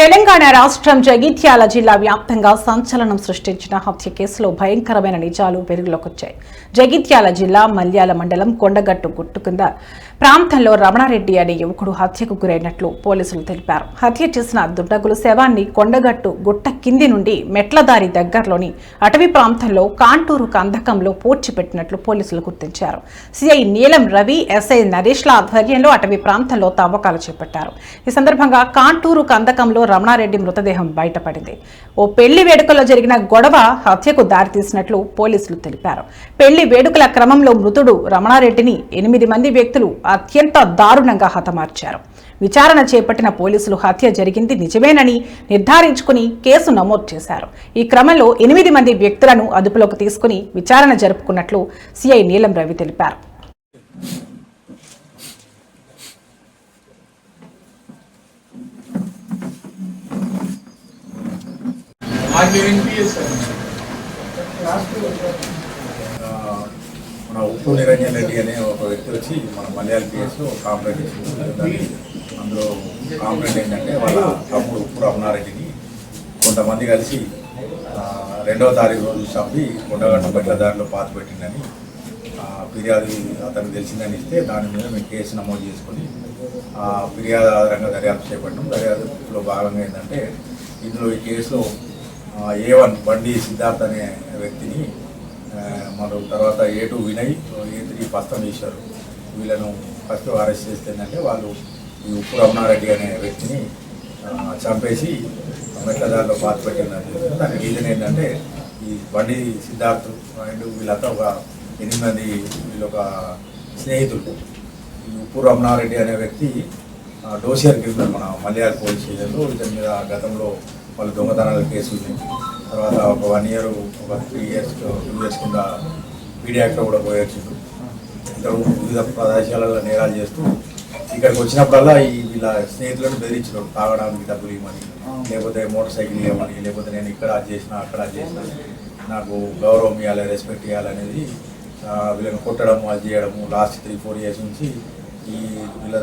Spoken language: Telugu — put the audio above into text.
తెలంగాణ రాష్ట్రం జగిత్యాల జిల్లా వ్యాప్తంగా సంచలనం సృష్టించిన హత్య కేసులో భయంకరమైన నిజాలు వెలుగులోకొచ్చాయి. జగిత్యాల జిల్లా మల్యాల మండలం కొండగట్టు గుట్టు కింద ప్రాంతంలో రమణారెడ్డి అనే యువకుడు హత్యకు గురైనట్లు పోలీసులు తెలిపారు. హత్య చేసిన దుండగులు శవాన్ని కొండగట్టు గుట్ట కింది నుండి మెట్లదారి దగ్గరలోని అటవీ ప్రాంతంలో కాంటూరు కందకంలో పూడ్చిపెట్టినట్లు పోలీసులు గుర్తించారు. సిఐ నీలం రవి ఎస్ఐ నరేష్ల ఆధ్వర్యంలో అటవీ ప్రాంతంలో తవ్వకాలు చేపట్టారు. ఈ సందర్భంగా కాంటూరు కందకంలో రమణారెడ్డి మృతదేహం బయటపడింది. ఓ పెళ్ళి వేడుకలో జరిగిన గొడవ హత్యకు దారితీసినట్లు పోలీసులు తెలిపారు. పెళ్ళి వేడుకల క్రమంలో మృతుడు రమణారెడ్డిని ఎనిమిది మంది వ్యక్తులు అత్యంత దారుణంగా హతమార్చారు. విచారణ చేపట్టిన పోలీసులు హత్య జరిగింది నిజమేనని నిర్ధారించుకుని కేసు నమోదు చేశారు. ఈ క్రమంలో ఎనిమిది మంది వ్యక్తులను అదుపులోకి తీసుకుని విచారణ జరుపుకున్నట్లు సిఐ నీలం రవి తెలిపారు. మన ఉప్పు నిరంజన్ రెడ్డి అనే ఒక వ్యక్తి వచ్చి మన మలయాళ పిఎస్లో కాంప్లైంట్ ఇచ్చింది. అందులో కాంప్లైంట్ ఏంటంటే వాళ్ళ తమ్ముడు ఉప్పు రమణారెడ్డిని కొంతమంది కలిసి రెండవ తారీఖు రోజు చంపి కొండగట్ట బట్ల దారిలో పాత పెట్టిందని ఫిర్యాదు అతనికి తెలిసిందని ఇస్తే దాని మీద మేము కేసు నమోదు చేసుకొని ఫిర్యాదు ఆధారంగా దర్యాప్తు చేపట్టినాం. దర్యాప్తులో భాగంగా ఏంటంటే ఇందులో ఈ కేసులో ఏ వన్ బండి సిద్ధార్థ్ అనే వ్యక్తిని ఆ, మనం తర్వాత A two Vinay A three పస్తం చేశారు. వీళ్ళను ఫస్ట్ అరెస్ట్ చేస్తే ఏంటంటే వాళ్ళు ఈ ఉప్పు రమణారెడ్డి అనే వ్యక్తిని చంపేసి మెట్లదారిలో పాత పెట్టిందని దానికి రీజన్ ఏంటంటే ఈ బండి సిద్ధార్థ్ అండ్ వీళ్ళంతా ఒక ఎనిమిది మంది వీళ్ళు ఒక స్నేహితులు. ఈ ఉప్పు రమణారెడ్డి అనే వ్యక్తి ఆ, డోసియర్ మన మలయాళ పోలీస్ స్టేషన్లో ఇతని మీద గతంలో వాళ్ళు దొంగతనాల కేసు తర్వాత ఒక వన్ ఇయర్ ఒక త్రీ ఇయర్స్ టూ ఇయర్స్ కింద పీడీ యాక్ట్లో కూడా పోయొచ్చిండు ఇతడు వివిధ ప్రదేశాలలో నేరాలు చేస్తూ ఇక్కడికి వచ్చినప్పుడల్లా ఈ వీళ్ళ స్నేహితులను బెదిరించడం తాగడానికి డబ్బులు ఇవ్వమని లేకపోతే మోటార్ సైకిల్ ఇవ్వమని లేకపోతే నేను ఇక్కడ అది చేసిన అక్కడ చేసిన. నాకు గౌరవం ఇవ్వాలి రెస్పెక్ట్ ఇవ్వాలనేది వీళ్ళని కొట్టడము అది చేయడము లాస్ట్ త్రీ ఫోర్ ఇయర్స్ నుంచి ఈ వీళ్ళ